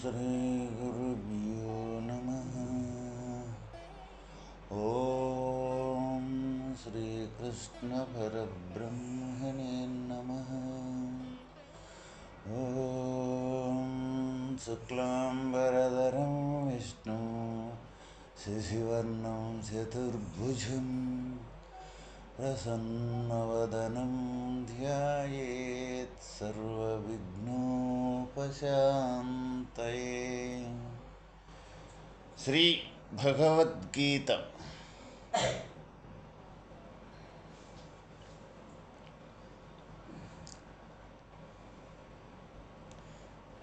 श्रीगुरुभ्यो नमः। ॐ श्रीकृष्णपरब्रह्मणे नमः। ॐ शुक्लाम्बरधरं विष्णु शशिवर्णं चतुर्भुजं प्रसन्नवदनं ध्यायेत् ప్రశాంతయే. శ్రీ భగవద్గీత.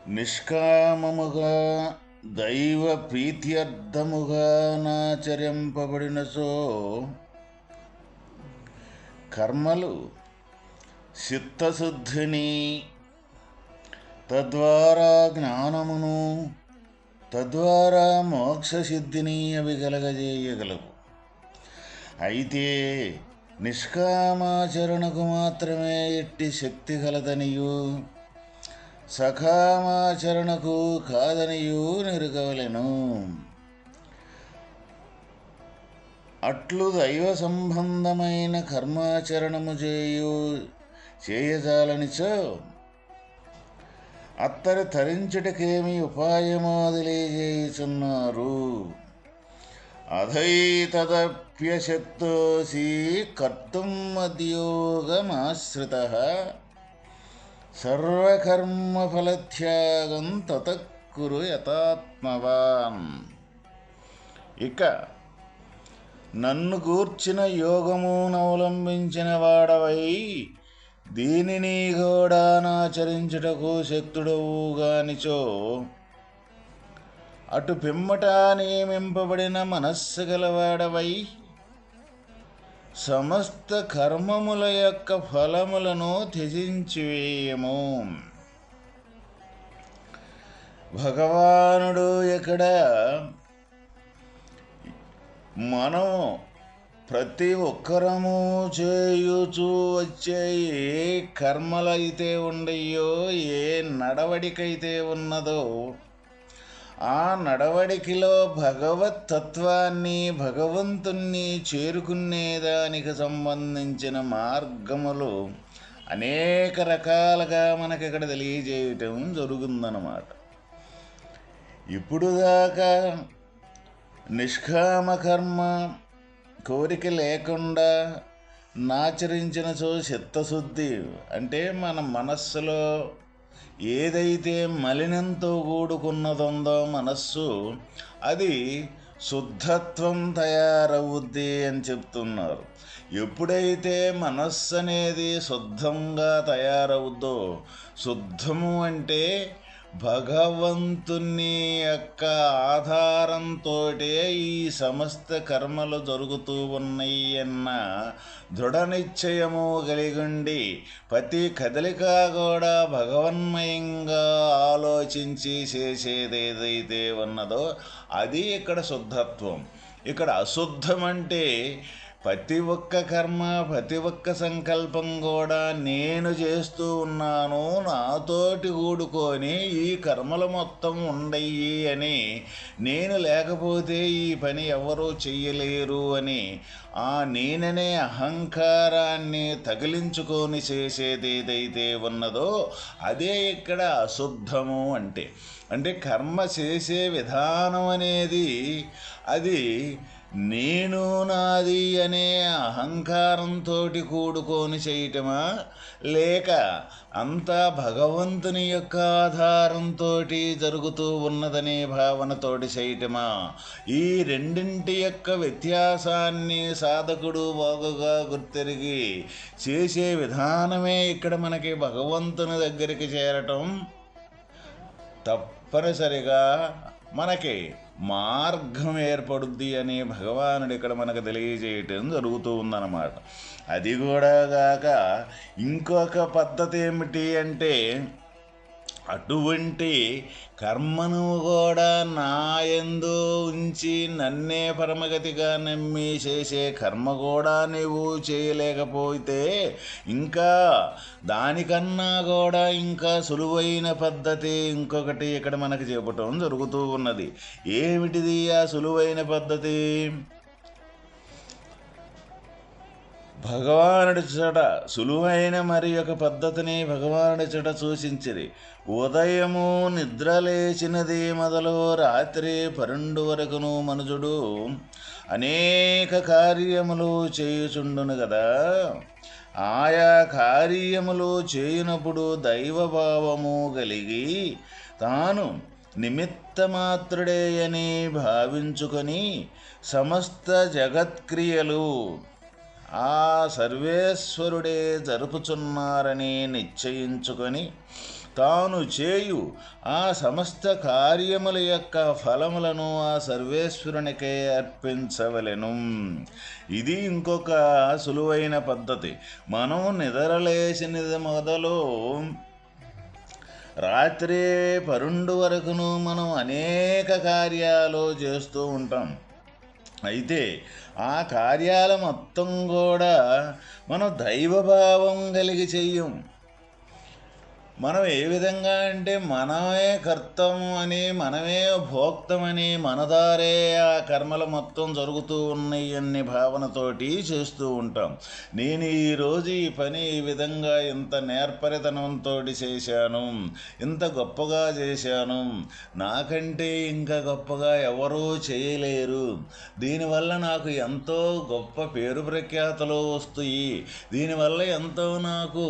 నిష్కామముగా దైవ ప్రీత్యర్థముగా నాచరింపబడినసో కర్మలు చిత్తశుద్ధిని తద్వారా జ్ఞానమును తద్వారా మోక్షసిద్ధిని అవి కలగజేయగలవు. అయితే నిష్కామాచరణకు మాత్రమే ఎట్టి శక్తి కలదనియు సకామాచరణకు కాదనియు నిరుగవలెను. అట్లు దైవ సంబంధమైన కర్మాచరణము చేయు చేయజాలనిచో అత్తరు తరించుటకేమి ఉపాయమో తెలియజేయుచున్నారు అధైతదప్యశక్తోసి కర్తుం మద్యోగమాశ్రిత సర్వకర్మఫలత్యాగం తతక్కురు యథాత్మవాన్. ఇక నన్ను గూర్చిన యోగమునవలంబించిన వాడవై దీనిని కూడా నాచరించుటకు శక్తుడవు గానిచో. అటు పిమ్మట నియమింపబడిన మనస్సు గలవాడవై సమస్త కర్మముల యొక్క ఫలములను త్యజించివేయము. భగవానుడు ఇక్కడ మనము ప్రతి ఒక్కరము చేయుచూ వచ్చే ఏ కర్మలైతే ఉండయో ఏ నడవడికైతే ఉన్నదో ఆ నడవడికిలో భగవత్ తత్వాన్ని భగవంతుణ్ణి చేరుకునేదానికి సంబంధించిన మార్గములు అనేక రకాలుగా మనకి ఇక్కడ తెలియజేయటం జరుగుతుందన్నమాట ఇప్పుడు దాకా నిష్కామ కర్మ కోరిక లేకుండా నాచరించిన చో చిత్తశుద్ధి. అంటే మన మనస్సులో ఏదైతే మలినంతో కూడుకున్నదుందో మనస్సు అది శుద్ధత్వం తయారవుద్ది అని చెప్తున్నారు. ఎప్పుడైతే మనస్సు అనేది శుద్ధంగా తయారవుద్దో శుద్ధము అంటే భగవంతుని యొక్క ఆధారంతో ఈ సమస్త కర్మలు జరుగుతూ ఉన్నాయి అన్న దృఢ నిశ్చయము కలిగుండి ప్రతి కదలిక కూడా భగవన్మయంగా ఆలోచించి చేసేది ఏదైతే ఉన్నదో అది ఇక్కడ శుద్ధత్వం. ఇక్కడ అశుద్ధం అంటే ప్రతి ఒక్క కర్మ ప్రతి ఒక్క సంకల్పం కూడా నేను చేస్తూ ఉన్నాను నాతోటి కూడుకొని ఈ కర్మలు మొత్తం ఉండయి అని నేను లేకపోతే ఈ పని ఎవరూ చెయ్యలేరు అని ఆ నేననే అహంకారాన్ని తగిలించుకొని చేసేది ఏదైతే ఉన్నదో అదే ఇక్కడ అశుద్ధము అంటే. అంటే కర్మ చేసే విధానం అనేది అది నేను నాది అనే అహంకారంతో కూడుకొని చేయటమా? లేక అంతా భగవంతుని యొక్క ఆధారంతో జరుగుతూ ఉన్నదనే భావనతోటి చేయటమా? ఈ రెండింటి యొక్క వ్యత్యాసాన్ని సాధకుడు బాగుగా గుర్తెరిగి చేసే విధానమే ఇక్కడ మనకి భగవంతుని దగ్గరికి చేరటం తప్పనిసరిగా మనకి. మార్గం ఏర్పడుద్ది అని భగవానుడు ఇక్కడ మనకు తెలియజేయటం జరుగుతూ ఉందన్నమాట. అది కూడా కాక ఇంకొక పద్ధతి ఏమిటి అంటే అటువంటి కర్మను కూడా నాయందు ఉంచి నన్నే పరమగతిగా నమ్మి చేసే కర్మ కూడా నీవు చేయలేకపోతే ఇంకా దానికన్నా కూడా ఇంకా సులువైన పద్ధతి ఇంకొకటి ఇక్కడ మనకు చెప్పటం జరుగుతూ ఉన్నది. ఏమిటిది ఆ సులువైన పద్ధతి? భగవానుడి చట సులువైన మరి ఒక పద్ధతిని భగవానుడి చట సూచించిరి. ఉదయము నిద్రలేచినది మొదలు రాత్రి పరుండు వరకును మనుజుడు అనేక కార్యములు చేయుచుండును కదా ఆయా కార్యములు చేయునప్పుడు దైవభావము కలిగి తాను నిమిత్తమాత్రుడే అని భావించుకొని సమస్త జగత్క్రియలు ఆ సర్వేశ్వరుడే జరుపుచున్నారని నిశ్చయించుకొని తాను చేయు ఆ సమస్త కార్యముల యొక్క ఫలములను ఆ సర్వేశ్వరునికే అర్పించవలెను. ఇది ఇంకొక సులువైన పద్ధతి. మనం నిద్రలేసినది మొదలు రాత్రి పరుండు వరకును మనం అనేక కార్యాలు చేస్తూ ఉంటాం. అయితే ఆ కార్యాల మొత్తం కూడా మనం దైవభావం కలిగి చెయ్యం మనం ఏ విధంగా అంటే మనమే కర్తము అని మనమే భోక్తమని మనదారే ఆ కర్మలు మొత్తం జరుగుతూ ఉన్నాయి అనే భావనతోటి చేస్తూ ఉంటాం. నేను ఈరోజు ఈ పని ఈ విధంగా ఇంత నేర్పరితనంతో చేశాను ఇంత గొప్పగా చేశాను నాకంటే ఇంకా గొప్పగా ఎవరూ చేయలేరు. దీనివల్ల నాకు ఎంతో గొప్ప పేరు ప్రఖ్యాతలు వస్తాయి. దీనివల్ల ఎంతో నాకు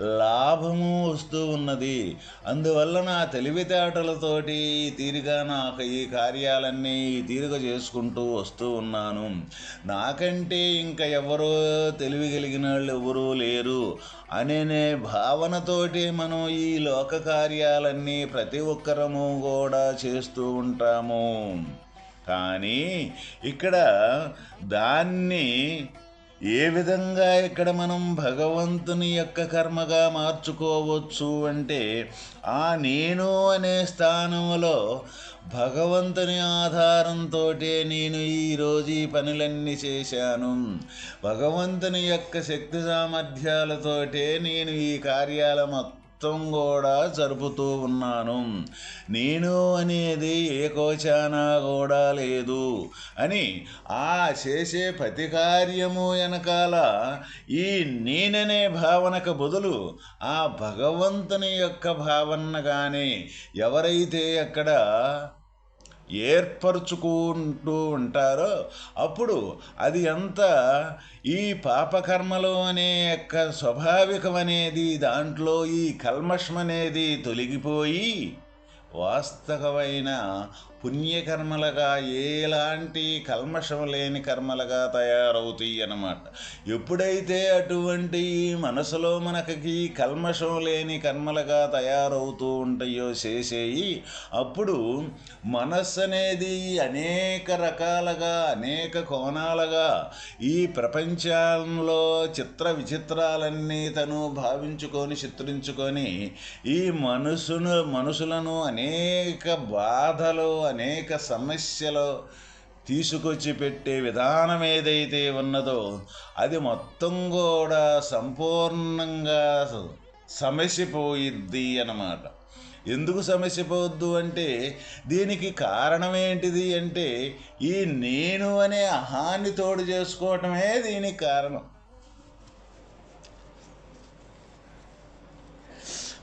లాభము వస్తూ ఉన్నది. అందువల్ల నా తెలివితేటలతోటి తీరిగా నాకు ఈ కార్యాలన్నీ తీరిక చేసుకుంటూ వస్తూ ఉన్నాను. నాకంటే ఇంకా ఎవరో తెలివి కలిగిన వాళ్ళు ఎవరూ లేరు. అనే భావనతోటి మనం ఈ లోక కార్యాలన్నీ ప్రతి ఒక్కరము కూడా చేస్తూ ఉంటాము. కానీ ఇక్కడ దాన్ని ఏ విధంగా ఇక్కడ మనం భగవంతుని యొక్క కర్మగా మార్చుకోవచ్చు అంటే ఆ నేను అనే స్థానంలో భగవంతుని ఆధారంతో నేను ఈరోజు ఈ పనులన్నీ చేశాను. భగవంతుని యొక్క శక్తి సామర్థ్యాలతోటే నేను ఈ కార్యాల మొత్తం మొత్తం కూడా జరుపుతూ ఉన్నాను. నేను అనేది ఏ కోచానా కూడా లేదు అని ఆ చేసే ప్రతి కార్యము వెనకాల ఈ నేననే భావనకు బదులు ఆ భగవంతుని యొక్క భావన కానీ ఎవరైతే అక్కడ ఏర్పరచుకుంటూ ఉంటారో అప్పుడు అది ఎంత ఈ పాపకర్మలో అనే యొక్క స్వాభావికం అనేది దాంట్లో ఈ కల్మషం అనేది తొలగిపోయి వాస్తవమైన పుణ్యకర్మలుగా ఎలాంటి కల్మషం లేని కర్మలుగా తయారవుతాయి అన్నమాట. ఎప్పుడైతే అటువంటి మనసులో మనకి కల్మషం లేని కర్మలుగా తయారవుతూ ఉంటాయో చేసేయి అప్పుడు మనస్సు అనేది అనేక రకాలుగా అనేక కోణాలుగా ఈ ప్రపంచంలో చిత్ర విచిత్రాలన్నీ తను భావించుకొని చిత్రించుకొని ఈ మనసును మనుషులను అనేక బాధలు అనేక సమస్యలు తీసుకొచ్చి పెట్టే విధానం ఏదైతే ఉన్నదో అది మొత్తం కూడా సంపూర్ణంగా సమస్యపోయిద్ది అన్నమాట. ఎందుకు సమస్య పోవద్దు అంటే దీనికి కారణం ఏంటిది అంటే ఈ నేను అనే అహాన్ని తోడు చేసుకోవటమే దీనికి కారణం.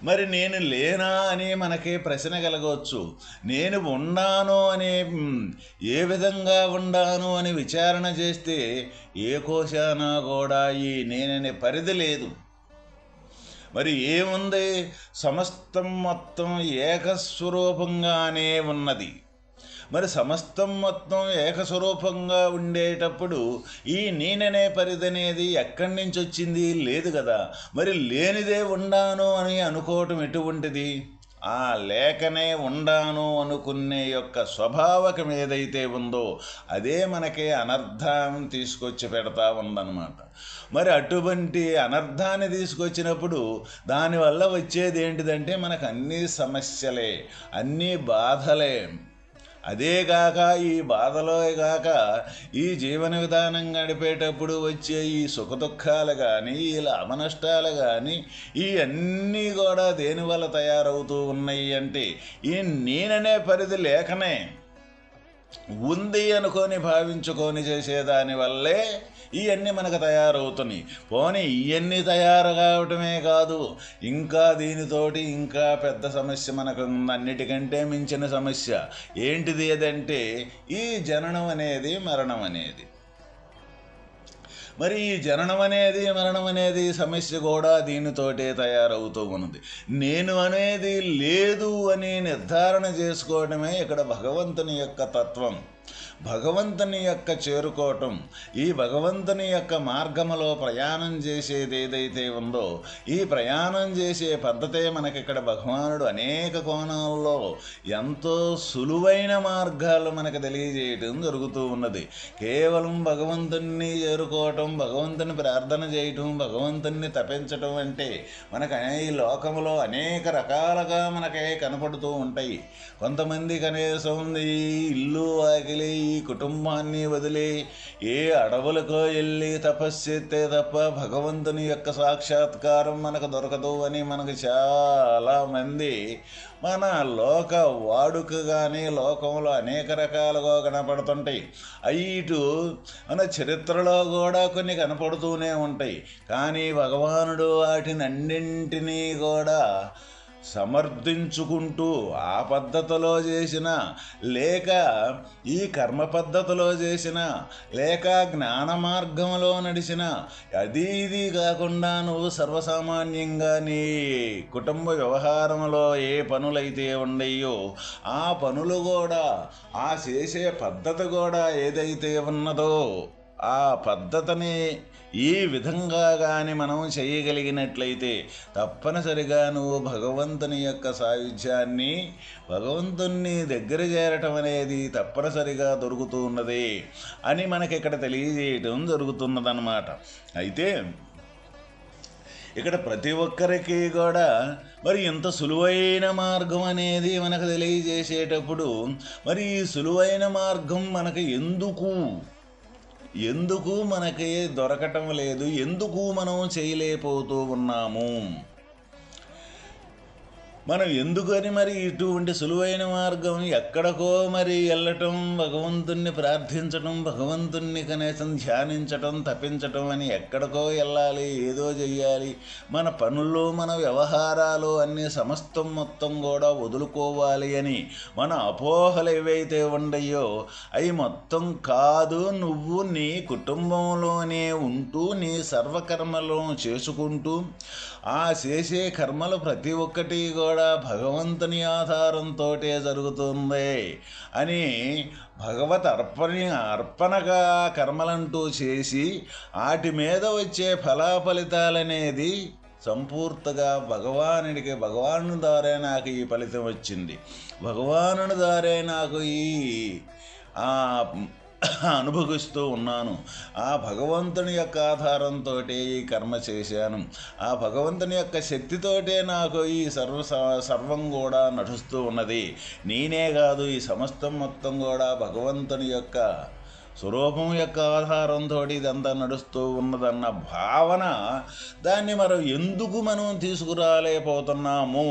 మరి నేను లేనా అని మనకి ప్రశ్న కలగవచ్చు. నేను ఉన్నాను అనే ఏ విధంగా ఉండాను అని విచారణ చేస్తే ఏ కోశానా కూడా ఈ నేననే పరిధి లేదు. మరి ఏముంది? సమస్తం మొత్తం ఏకస్వరూపంగానే ఉన్నది. మరి సమస్తం మొత్తం ఏకస్వరూపంగా ఉండేటప్పుడు ఈ నేననే పరిధి అనేది ఎక్కడి నుంచి వచ్చింది? లేదు కదా. మరి లేనిదే ఉండాను అని అనుకోవటం ఎటువంటిది? ఆ లేకనే ఉండాను అనుకునే యొక్క స్వభావకం ఏదైతే ఉందో అదే మనకి అనర్థం తీసుకొచ్చి పెడతా ఉందన్నమాట. మరి అటువంటి అనర్థాన్ని తీసుకొచ్చినప్పుడు దానివల్ల వచ్చేది ఏంటిదంటే మనకు అన్ని సమస్యలే అన్నీ బాధలే అదేగాక ఈ బాధలో గాక ఈ జీవన విధానం గడిపేటప్పుడు వచ్చే ఈ సుఖదుఖాలు కానీ ఈ లాభనష్టాలు కానీ ఈ అన్నీ కూడా దేనివల్ల తయారవుతూ ఉన్నాయి అంటే ఈ నేననే పరిధి లేకనే ఉంది అనుకొని భావించుకొని చేసేదాని వల్లే ఇవన్నీ మనకు తయారవుతున్నాయి. పోనీ ఇవన్నీ తయారు కావటమే కాదు ఇంకా దీనితోటి ఇంకా పెద్ద సమస్య మనకు అన్నిటికంటే మించిన సమస్య. ఏంటిది అదంటే ఈ జననం అనేది మరణం అనేది. మరి ఈ జననం అనేది మరణం అనేది సమస్య కూడా దీనితోటే తయారవుతూ ఉన్నది. నేను అనేది లేదు అని నిర్ధారణ చేసుకోవడమే ఇక్కడ భగవంతుని యొక్క తత్వం. భగవంతుని యొక్క చేరుకోవటం ఈ భగవంతుని యొక్క మార్గములో ప్రయాణం చేసేది ఏదైతే ఉందో ఈ ప్రయాణం చేసే పద్ధతే మనకి ఇక్కడ భగవానుడు అనేక కోణాల్లో ఎంతో సులువైన మార్గాలు మనకు తెలియజేయటం జరుగుతూ ఉన్నది. కేవలం భగవంతుణ్ణి చేరుకోవటం భగవంతుని ప్రార్థన చేయటం భగవంతుణ్ణి తపించటం అంటే మనకు ఈ లోకంలో అనేక రకాలుగా మనకే కనపడుతూ ఉంటాయి. కొంతమంది కనీసం ఈ ఇల్లు వాకిలి కుటుంబాన్ని వదిలి ఏ అడవులకు వెళ్ళి తపస్సెత్తే తప్ప భగవంతుని యొక్క సాక్షాత్కారం మనకు దొరకదు అని మనకు చాలామంది మన లోక వాడుక కానీ లోకంలో అనేక రకాలుగా కనపడుతుంటాయి. అవి ఇటు మన చరిత్రలో కూడా కొన్ని కనపడుతూనే ఉంటాయి. కానీ భగవానుడు వాటిని అన్నింటినీ కూడా సమర్థించుకుంటూ ఆ పద్ధతిలో చేసిన లేక ఈ కర్మ పద్ధతిలో చేసిన లేక జ్ఞాన మార్గంలో నడిచిన అది ఇది కాకుండా నువ్వు సర్వసామాన్యంగా నీ కుటుంబ వ్యవహారంలో ఏ పనులైతే ఉండయో ఆ పనులు కూడా ఆ చేసే పద్ధతి కూడా ఏదైతే ఉన్నదో ఆ పద్ధతిని ఈ విధంగా కానీ మనం చేయగలిగినట్లయితే తప్పనిసరిగా నువ్వు భగవంతుని యొక్క సాయుధ్యాన్ని భగవంతుని దగ్గర చేరటం అనేది తప్పనిసరిగా దొరుకుతూ ఉన్నది అని మనకి ఇక్కడ తెలియజేయటం జరుగుతున్నదన్నమాట. అయితే ఇక్కడ ప్రతి ఒక్కరికి కూడా మరి ఇంత సులువైన మార్గం అనేది మనకు తెలియజేసేటప్పుడు మరి ఈ సులువైన మార్గం మనకు ఎందుకు? ఎందుకు మనకి దొరకటం లేదు? ఎందుకు మనం చేయలేకపోతూ ఉన్నాము? మనం ఎందుకని మరి ఇటువంటి సులువైన మార్గం? ఎక్కడికో మరి వెళ్ళటం భగవంతుణ్ణి ప్రార్థించటం భగవంతుణ్ణి కనీసం ధ్యానించటం తప్పించటం అని ఎక్కడికో వెళ్ళాలి ఏదో చెయ్యాలి. మన పనుల్లో మన వ్యవహారాలు అన్ని సమస్తం మొత్తం కూడా వదులుకోవాలి అని మన అపోహలు ఏవైతే ఉండయో అవి మొత్తం కాదు నువ్వు నీ కుటుంబంలోనే ఉంటూ నీ సర్వకర్మలను చేసుకుంటూ ఆ చేసే కర్మలు ప్రతి ఒక్కటి కూడా భగవంతుని ఆధారంతో జరుగుతుంది అని భగవత్ అర్పణ అర్పణగా కర్మలంటూ చేసి వాటి మీద వచ్చే ఫలాఫలితాలనేది సంపూర్తిగా భగవానుడికి భగవాను ద్వారా నాకు ఈ ఫలితం వచ్చింది. భగవానుడి ద్వారా నాకు ఈ అనుభవిస్తూ ఉన్నాను. ఆ భగవంతుని యొక్క ఆధారంతో ఈ కర్మ చేశాను. ఆ భగవంతుని యొక్క శక్తితోటే నాకు ఈ సర్వ సర్వం కూడా నడుస్తూ ఉన్నది. నేనే కాదు ఈ సమస్తం మొత్తం కూడా భగవంతుని యొక్క స్వరూపం యొక్క ఆధారంతో ఇదంతా నడుస్తూ ఉన్నదన్న భావన దాన్ని మనం ఎందుకు మనం తీసుకురాలేకపోతున్నాము?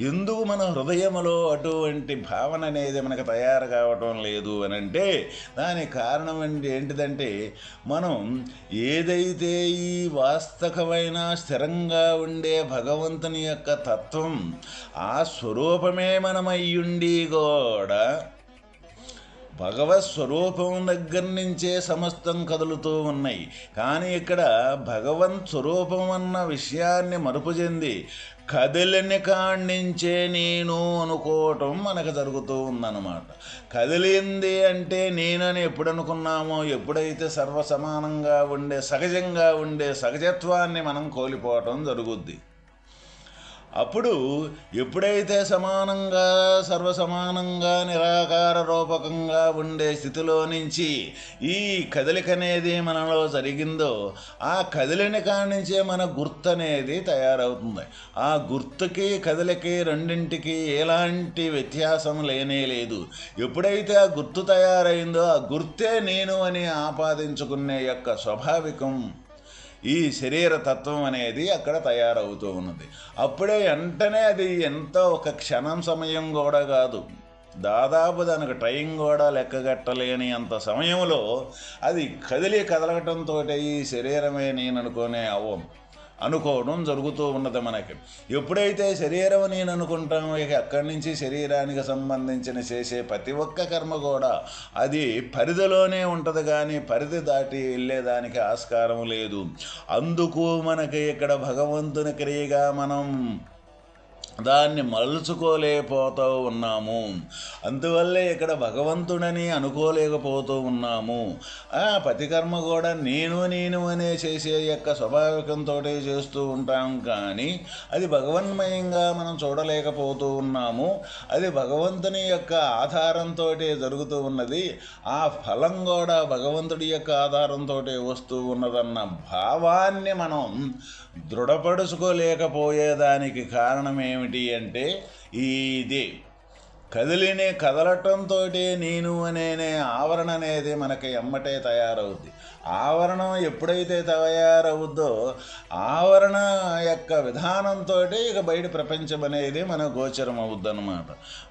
ఎందుకు మన హృదయంలో అటువంటి భావన అనేది మనకు తయారు కావటం లేదు అని అంటే దానికి కారణం ఏంటిదంటే మనం ఏదైతే ఈ వాస్తవమైన స్థిరంగా ఉండే భగవంతుని యొక్క తత్వం ఆ స్వరూపమే మనమయ్యుండి కూడా భగవత్ స్వరూపం దగ్గర నుంచే సమస్తం కదులుతూ ఉన్నాయి. కానీ ఇక్కడ భగవంత్ స్వరూపం అన్న విషయాన్ని మరుపు చెంది కదిలిని కాణించే నేను అనుకోవటం మనకు జరుగుతూ ఉందన్నమాట. కదిలింది అంటే నేనని ఎప్పుడు అనుకున్నామో ఎప్పుడైతే సర్వసమానంగా ఉండే సహజంగా ఉండే సహజత్వాన్ని మనం కోల్పోవటం జరుగుద్ది. అప్పుడు ఎప్పుడైతే సమానంగా సర్వసమానంగా నిరాకార రూపకంగా ఉండే స్థితిలో నుంచి ఈ కదలిక అనేది మనలో జరిగిందో ఆ కదిలిన కానించే మన గుర్తు అనేది తయారవుతుంది. ఆ గుర్తుకి కదలికి రెండింటికి ఎలాంటి వ్యత్యాసం లేనే లేదు. ఎప్పుడైతే ఆ గుర్తు తయారైందో ఆ గుర్తే నేను అని ఆపాదించుకునే యొక్క స్వాభావికం ఈ శరీర తత్వం అనేది అక్కడ తయారవుతూ ఉన్నది. అప్పుడే వెంటనే అది ఎంతో ఒక క్షణం సమయం కూడా కాదు. దాదాపు దానికి టైం కూడా లెక్కగట్టలేని అంత సమయంలో అది కదిలి కదలటంతో ఈ శరీరమే నేను అనుకునే అవ్వం అనుకోవడం జరుగుతూ ఉన్నది మనకి. ఎప్పుడైతే శరీరం నేను అనుకుంటామో ఇక అక్కడి నుంచి శరీరానికి సంబంధించిన చేసే ప్రతి ఒక్క కర్మ కూడా అది పరిధిలోనే ఉంటుంది కానీ పరిధి దాటి వెళ్ళేదానికి ఆస్కారం లేదు. అందుకు మనకి ఇక్కడ భగవంతుని క్రియగా మనం దాన్ని మలుచుకోలేకపోతూ ఉన్నాము. అందువల్లే ఇక్కడ భగవంతుడని అనుకోలేకపోతూ ఉన్నాము. ఆ పతికర్మ కూడా నేను నేను అనే చేసే యొక్క స్వాభావికంతో చేస్తూ ఉంటాం. కానీ అది భగవన్మయంగా మనం చూడలేకపోతూ ఉన్నాము. అది భగవంతుని యొక్క ఆధారంతో జరుగుతూ ఉన్నది. ఆ ఫలం కూడా భగవంతుడి యొక్క ఆధారంతో వస్తూ ఉన్నదన్న భావాన్ని మనం దృఢపరుచుకోలేకపోయేదానికి కారణం ఏమిటి అంటే ఇదే కదిలిని కదలటంతో నేను అనే ఆవరణ అనేది మనకి ఎమ్మటే తయారవుద్ది. ఆవరణం ఎప్పుడైతే తయారవుద్దో ఆవరణ యొక్క విధానంతో ఇక బయట ప్రపంచం అనేది మన గోచరం అవుద్దన్నమాట.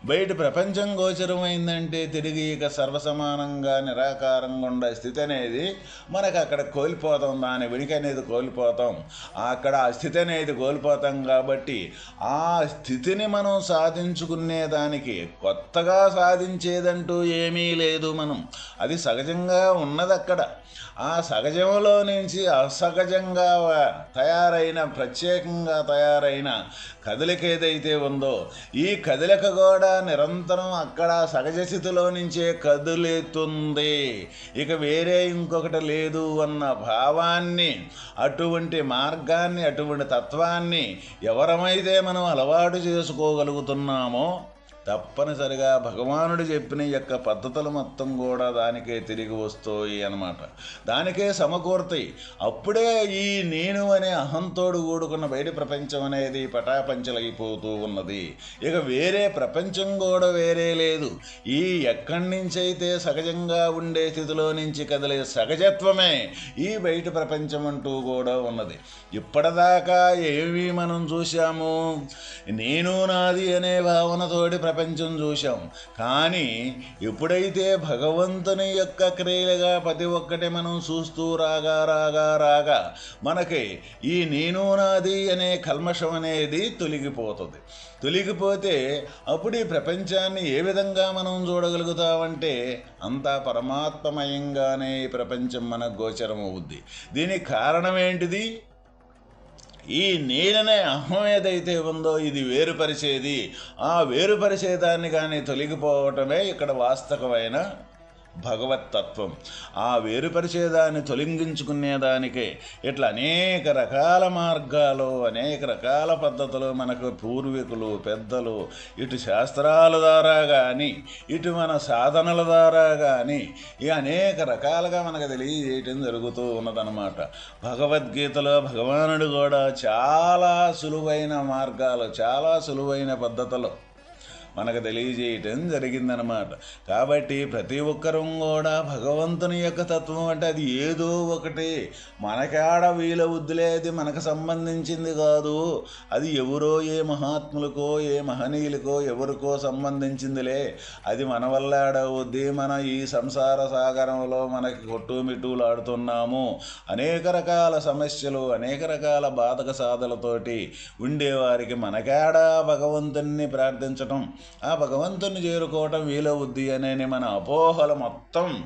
బయట ప్రపంచం గోచరమైందంటే తిరిగి ఇక సర్వసమానంగా నిరాకారంగా ఉండే స్థితి అనేది మనకు అక్కడ కోల్పోతాం దాని వెనుక అనేది కోల్పోతాం. అక్కడ ఆ స్థితి అనేది కోల్పోతాం కాబట్టి ఆ స్థితిని మనం సాధించుకునే దానికి కొత్తగా సాధించేదంటూ ఏమీ లేదు మనం. అది సహజంగా ఉన్నది అక్కడ ఆ సహజంలో నుంచి అసహజంగా తయారైన ప్రత్యేకంగా తయారైన కదలిక ఏదైతే ఉందో ఈ కదలిక కూడా నిరంతరం అక్కడ సహజ స్థితిలో నుంచే కదులుతుంది. ఇక వేరే ఇంకొకటి లేదు అన్న భావాన్ని అటువంటి మార్గాన్ని అటువంటి తత్వాన్ని ఎవరమైతే మనం అలవాటు చేసుకోగలుగుతున్నామో తప్పనిసరిగా భగవానుడు చెప్పిన యొక్క పద్ధతులు మొత్తం కూడా దానికే తిరిగి వస్తాయి అనమాట దానికే సమకూర్తాయి. అప్పుడే ఈ నేను అనే అహంతోడు కూడుకున్న బయట ప్రపంచం అనేది పటాపంచలైపోతూ ఉన్నది. ఇక వేరే ప్రపంచం కూడా వేరే లేదు. ఈ ఎక్కడి నుంచైతే అయితే సహజంగా ఉండే స్థితిలో నుంచి కదిలే సహజత్వమే ఈ బయట ప్రపంచం అంటూ కూడా ఉన్నది. ఇప్పటిదాకా ఏమీ మనం చూశాము? నేను నాది అనే భావనతోటి ప్రపంచం ప్రపంచం చూశాం. కానీ ఎప్పుడైతే భగవంతుని యొక్క క్రియలుగా ప్రతి ఒక్కటి మనం చూస్తూ రాగా రాగా రాగా మనకి ఈ నేను నాది అనే కల్మషం అనేది తొలగిపోతుంది. తొలగిపోతే అప్పుడు ఈ ప్రపంచాన్ని ఏ విధంగా మనం చూడగలుగుతామంటే అంతా పరమాత్మమయంగానే ఈ ప్రపంచం మనకు గోచరం అవుద్ది దీనికి కారణం ఏంటిది? ఈ నేననే అహం ఏదైతే ఉందో ఇది వేరుపరిచేది. ఆ వేరుపరిచేదాన్ని కానీ తొలగిపోవటమే ఇక్కడ వాస్తవమైన భగవత్తత్వం. ఆ వేరుపరిచేదాన్ని తొలగించుకునేదానికే ఇట్లా అనేక రకాల మార్గాలు అనేక రకాల పద్ధతులు మనకు పూర్వీకులు పెద్దలు ఇటు శాస్త్రాల ద్వారా కానీ ఇటు మన సాధనల ద్వారా కానీ ఇక అనేక రకాలుగా మనకు తెలియజేయటం జరుగుతూ ఉన్నదన్నమాట. భగవద్గీతలో భగవానుడు కూడా చాలా సులువైన మార్గాలు చాలా సులువైన పద్ధతులు మనకు తెలియజేయటం జరిగిందనమాట కాబట్టి ప్రతి ఒక్కరూ కూడా భగవంతుని యొక్క తత్వం అంటే అది ఏదో ఒకటి. మనకాడ వీల అది మనకు సంబంధించింది కాదు. అది ఎవరో ఏ మహాత్ములకో ఏ మహనీయులకో ఎవరికో సంబంధించిందిలే. అది మన వల్ల ఆడవద్ది మన ఈ సంసార సాగరంలో మనకి కొట్టుమిట్టులు ఆడుతున్నాము. అనేక రకాల సమస్యలు అనేక రకాల బాధక సాధలతోటి ఉండేవారికి మనకాడా భగవంతుని ప్రార్థించటం ఆ భగవంతుని చేరుకోవటం వీలవుద్ది అనే మన అపోహల మొత్తం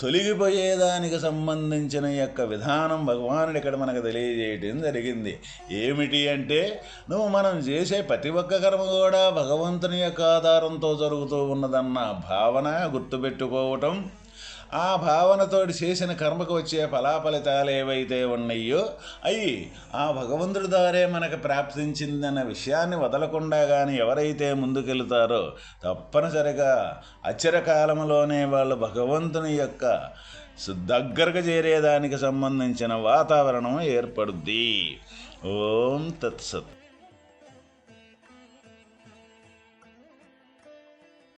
తొలగిపోయేదానికి సంబంధించిన యొక్క విధానం భగవానుడు ఇక్కడ మనకు తెలియజేయటం జరిగింది. ఏమిటి అంటే నువ్వు మనం చేసే ప్రతి ఒక్క కర్మ కూడా భగవంతుని యొక్క ఆధారంతో జరుగుతూ ఉన్నదన్న భావన గుర్తుపెట్టుకోవటం ఆ భావనతోటి చేసిన కర్మకు వచ్చే ఫలాఫలితాలు ఏవైతే ఉన్నాయో అవి ఆ భగవంతుడి ద్వారే మనకు ప్రాప్తించిందన్న విషయాన్ని వదలకుండా కానీ ఎవరైతే ముందుకెళ్తారో తప్పనిసరిగా అచ్చర కాలంలోనే వాళ్ళు భగవంతుని యొక్క దగ్గరకు చేరేదానికి సంబంధించిన వాతావరణం ఏర్పడుద్ది. ఓం తత్సత్